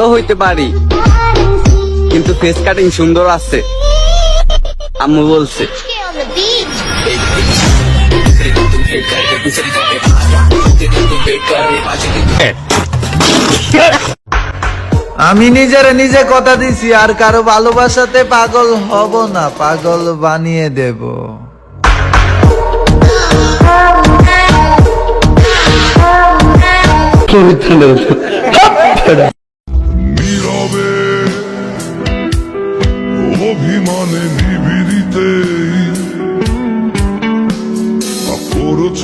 ভালো হইতে পারি। কিন্তু ফেস কাটিং সুন্দর আছে। আম্মু বলছে. আমি নিজের নিজে কথা দিছি আর কারও ভালোবাসাতে পাগল হব না পাগল বানিয়ে দেব। নীরবে অভিমানে নিবিড়িতে করছ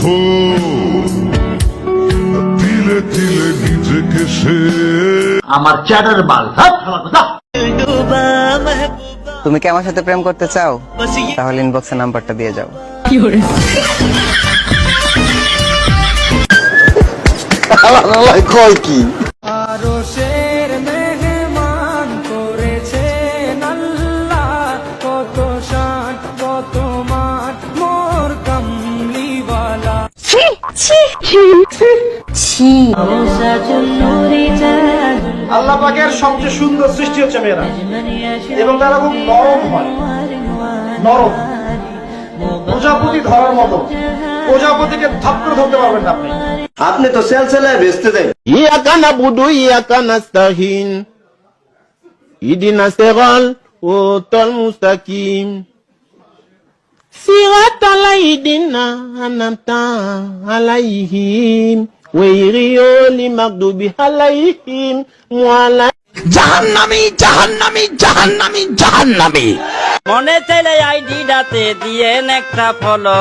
তিলে তিলে নিজেকে সে আমার চ্যাটার বাল? তুমি কি আমার সাথে প্রেম করতে চাও? তাহলে ইনবক্সে নাম্বারটা দিয়ে যাও। আল্লাহ পাকের সবচেয়ে সুন্দর সৃষ্টি হচ্ছে মেয়েরা। এবং তারা খুব নরম হয়। নরম। প্রজাপতি ধরার মতো। প্রজাপতিকে ধপ ধরতে পারবেন না আপনি। আপনি তো সেলসেলায় বেচতে দেন। ইয়া কানা বুদু ইয়া কানা স্তাহিন ইদিনা সেগল ও তল মুস্তাকিম। صراط الذين أنعمت عليهم غير المغضوب عليهم ولا জাহান্নামী জাহান্নামী জাহান্নামী জাহান্নামী মনে চাইলে আইডিটাতে দিয়ে একটা ফলো